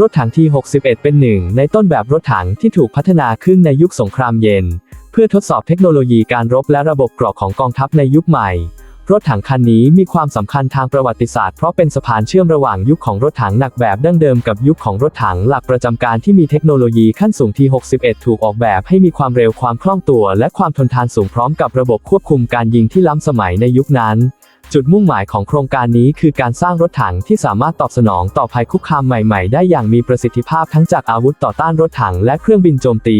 รถถังที่ 61 เป็นหนึ่งในต้นแบบรถถังที่ถูกพัฒนาขึ้นในยุคสงครามเย็น เพื่อทดสอบเทคโนโลยีการรบและระบบเกราะของกองทัพในยุคใหม่ รถถังคันนี้มีความสำคัญทางประวัติศาสตร์เพราะเป็นสะพานเชื่อมระหว่างยุคของรถถังหนักแบบดั้งเดิมกับยุคของรถถังหลักประจำการที่มีเทคโนโลยีขั้นสูงที่ 61 ถูกออกแบบให้มีความเร็วความคล่องตัว และความทนทานสูงพร้อมกับระบบควบคุมการยิงที่ล้ำสมัยในยุคนั้น จุดมุ่งหมายของโครงการนี้คือการสร้างรถถังที่สามารถตอบสนองต่อภัยคุกคามใหม่ ๆ ได้อย่างมีประสิทธิภาพทั้งจากอาวุธต่อต้านรถถังและเครื่องบินโจมตี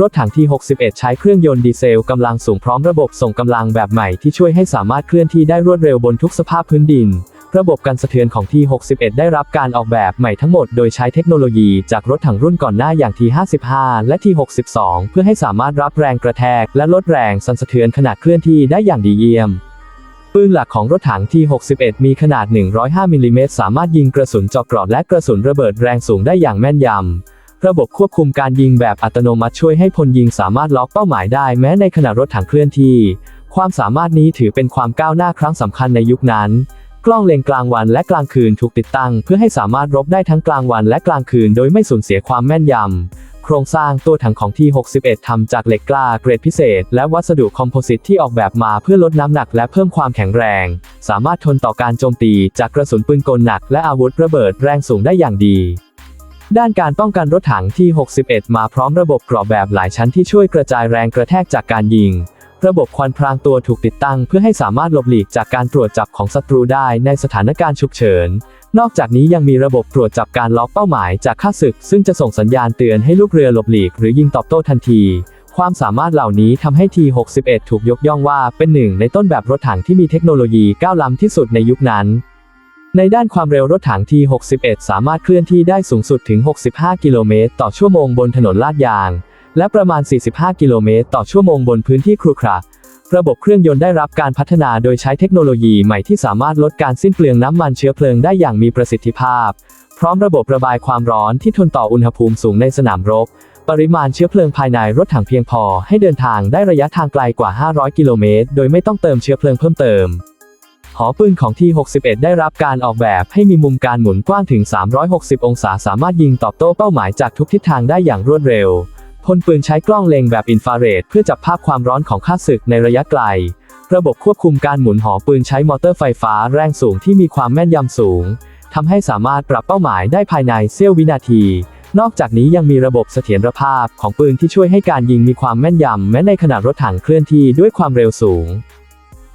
รถถังที่ 61 ใช้เครื่องยนต์ดีเซลกำลังสูงพร้อมระบบส่งกำลังแบบใหม่ที่ช่วยให้สามารถเคลื่อนที่ได้รวดเร็วบนทุกสภาพพื้นดิน ระบบการสะเทือนของที61 ได้รับการออกแบบใหม่ทั้งหมดโดยใช้เทคโนโลยีจากรถถังรุ่นก่อนหน้าอย่างที55 และที62 เพื่อให้สามารถรับแรงกระแทก และลดแรงสั่นสะเทือนขณะเคลื่อนที่ได้อย่างดีเยี่ยม ปืนหลักของรถถังที่ 61 มีขนาด 105มิลลิเมตรสามารถยิงกระสุนเจาะเกราะและกระสุนระเบิดแรงสูงได้อย่างแม่นยำ ระบบควบคุมการยิงแบบอัตโนมัติช่วยให้พลยิงสามารถล็อกเป้าหมายได้แม้ในขณะรถถังเคลื่อนที่ ความสามารถนี้ถือเป็นความก้าวหน้าครั้งสำคัญในยุคนั้น กล้องเลนกลางวันและกลางคืนถูกติดตั้ง เพื่อให้สามารถรบได้ทั้งกลางวันและกลางคืนโดยไม่สูญเสียความแม่นยำ โครงสร้างตัวถังของที่ 61ทำจากเหล็กกล้าเกรดพิเศษ และวัสดุคอมโพสิตที่ออกแบบมาเพื่อลดน้ำหนักและเพิ่มความแข็งแรง สามารถทนต่อการโจมตีจากกระสุนปืนกลหนักและอาวุธระเบิดแรงสูงได้อย่างดีด้านการป้องกันรถถังที่ 61 มาพร้อมระบบกรอบแบบหลายชั้นที่ช่วยกระจายแรงกระแทกจากการยิง ระบบควันพรางตัวถูกติดตั้งเพื่อให้สามารถหลบหลีกจากการตรวจจับของศัตรูได้ในสถานการณ์ฉุกเฉิน นอกจากนี้ยังมีระบบตรวจจับการล็อกเป้าหมายจากข้าศึก ซึ่งจะส่งสัญญาณเตือนให้ลูกเรือหลบหลีกหรือยิงตอบโต้ทันที ความสามารถเหล่านี้ทำให้ที61 ถูกยกย่องว่าเป็นหนึ่งในต้นแบบรถถังที่มีเทคโนโลยีก้าวล้ำที่สุดในยุคนั้นในด้านความเร็วรถถังที61 สามารถเคลื่อนที่ได้สูงสุดถึง 65 กิโลเมตรต่อชั่วโมงบนถนนลาดยาง และประมาณ 45 กิโลเมตรต่อชั่วโมงบนพื้นที่ครุขระระบบเครื่องยนต์ได้รับการพัฒนาโดยใช้เทคโนโลยีใหม่ที่สามารถลดการสิ้นเปลืองน้ำมันเชื้อเพลิงได้อย่างมีประสิทธิภาพ พร้อมระบบระบายความร้อนที่ทนต่ออุณหภูมิสูงในสนามรบ ปริมาณเชื้อเพลิงภายในรถถังเพียงพอให้เดินทางได้ระยะทางไกลกว่า 500 กิโลเมตร โดยไม่ต้องเติมเชื้อเพลิงเพิ่มเติม หอปืนของที่ 61 ได้รับการออกแบบให้มีมุมการหมุนกว้างถึง 360 องศาสามารถยิงตอบโต้เป้าหมายจากทุกทิศทางได้อย่างรวดเร็ว พลปืนใช้กล้องเล็งแบบอินฟราเรดเพื่อจับภาพความร้อนของข้าศึกในระยะไกล ระบบควบคุมการหมุนหอปืนใช้มอเตอร์ไฟฟ้าแรงสูงที่มีความแม่นยำสูงทำให้สามารถปรับเป้าหมายได้ภายในเสี้ยววินาที นอกจากนี้ยังมีระบบเสถียรภาพของปืนที่ช่วยให้การยิงมีความแม่นยำแม้ในขณะรถถังเคลื่อนที่ด้วยความเร็วสูง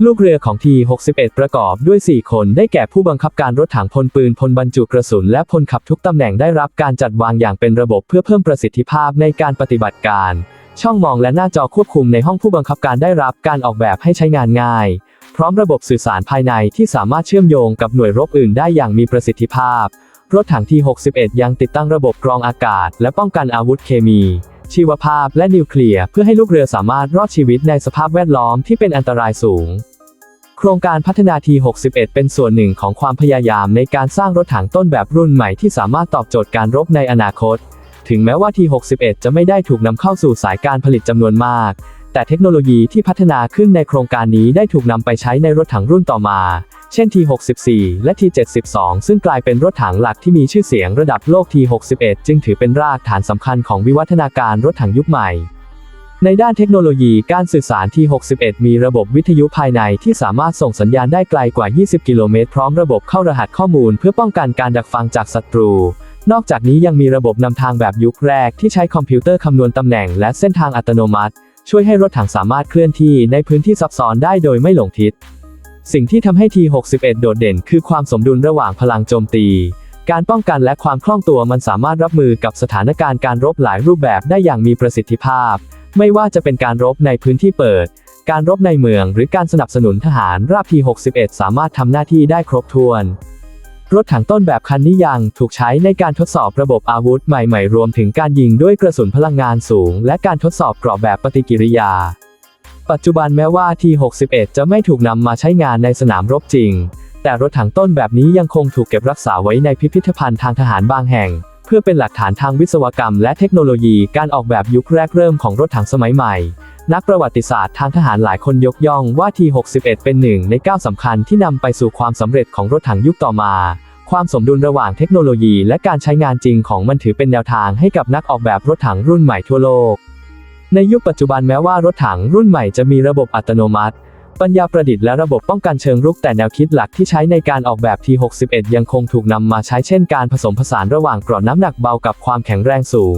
ลูกเรือของที 61 ประกอบด้วย 4 คนได้แก่ผู้บังคับการรถถังพลปืนพลบรรจุกระสุน และพลขับทุกตำแหน่งได้รับการจัดวางอย่างเป็นระบบเพื่อเพิ่มประสิทธิภาพในการปฏิบัติการ ช่องมองและหน้าจอควบคุมในห้องผู้บังคับการได้รับการออกแบบให้ใช้งานง่าย พร้อมระบบสื่อสารภายในที่สามารถเชื่อมโยงกับหน่วยรบอื่นได้อย่างมีประสิทธิภาพ รถถังที 61 ยังติดตั้งระบบกรองอากาศ และป้องกันอาวุธเคมี ชีวภาพและนิวเคลียร์เพื่อให้ลูกเรือสามารถรอดชีวิตในสภาพแวดล้อมที่เป็นอันตรายสูง โครงการพัฒนาที 61 เป็นส่วนหนึ่งของความพยายามในการสร้างรถถังต้นแบบรุ่นใหม่ที่สามารถตอบโจทย์การรบในอนาคต ถึงแม้ว่าที 61 จะไม่ได้ถูกนำเข้าสู่สายการผลิตจำนวนมาก แต่เทคโนโลยีที่พัฒนาขึ้นในโครงการนี้ได้ถูกนำไปใช้ในรถถังรุ่นต่อมา เช่น T64 และ T72 ซึ่งกลายเป็นรถถังหลักที่มีชื่อเสียงระดับโลก T61 จึงถือเป็นรากฐานสำคัญของวิวัฒนาการรถถังยุคใหม่ในด้านเทคโนโลยีการสื่อสารที่ 61 มีระบบวิทยุภายในที่สามารถส่งสัญญาณได้ไกลกว่า 20 กิโลเมตรพร้อมระบบเข้ารหัสข้อมูลเพื่อป้องกันการดักฟังจากศัตรู นอกจากนี้ยังมีระบบนำทางแบบยุคแรกที่ใช้คอมพิวเตอร์คำนวณตำแหน่งและเส้นทางอัตโนมัติ ช่วยให้รถถังสามารถเคลื่อนที่ในพื้นที่ซับซ้อนได้โดยไม่หลงทิศ สิ่งที่ทำให้ T61 โดดเด่นคือความสมดุลระหว่างพลังโจมตี การป้องกันและความคล่องตัวมันสามารถรับมือกับสถานการณ์การรบหลายรูปแบบได้อย่างมีประสิทธิภาพ ไม่ว่าจะเป็นการรบในพื้นที่เปิด การรบในเมือง หรือการสนับสนุนทหารราบ T61 สามารถทำหน้าที่ได้ครบถ้วน รถถังต้นแบบคันนี้ยังถูกใช้ในการทดสอบระบบอาวุธใหม่ๆ รวมถึงการยิงด้วยกระสุนพลังงานสูง และการทดสอบกราะแบบปฏิกิริยา ปัจจุบันแม้ว่า T61 จะไม่ถูกนำมาใช้งานในสนามรบจริง แต่รถถังต้นแบบนี้ยังคงถูกเก็บรักษาไว้ในพิพิธภัณฑ์ทางทหารบางแห่ง เพื่อเป็นหลักฐานทางวิศวกรรม และเทคโนโลยีการออกแบบยุคแรกเริ่มของรถถังสมัยใหม่ นักประวัติศาสตร์ทางทหารหลายคนยกย่องว่า T61 เป็นหนึ่งในก้าวสำคัญที่นำไปสู่ความสำเร็จของรถถังยุคต่อมา ความสมดุลระหว่างเทคโนโลยีและการใช้งานจริงของมันถือเป็นแนวทางให้กับนักออกแบบรถถังรุ่นใหม่ทั่วโลก ในยุคปัจจุบันแม้ว่ารถถังรุ่นใหม่จะมีระบบอัตโนมัติ ปัญญาประดิษฐ์และระบบป้องกันเชิงรุกแต่แนวคิดหลักที่ใช้ในการออกแบบ T61 ยังคงถูกนำมาใช้เช่นการผสมผสานระหว่างเกราะน้ำหนักเบากับความแข็งแรงสูง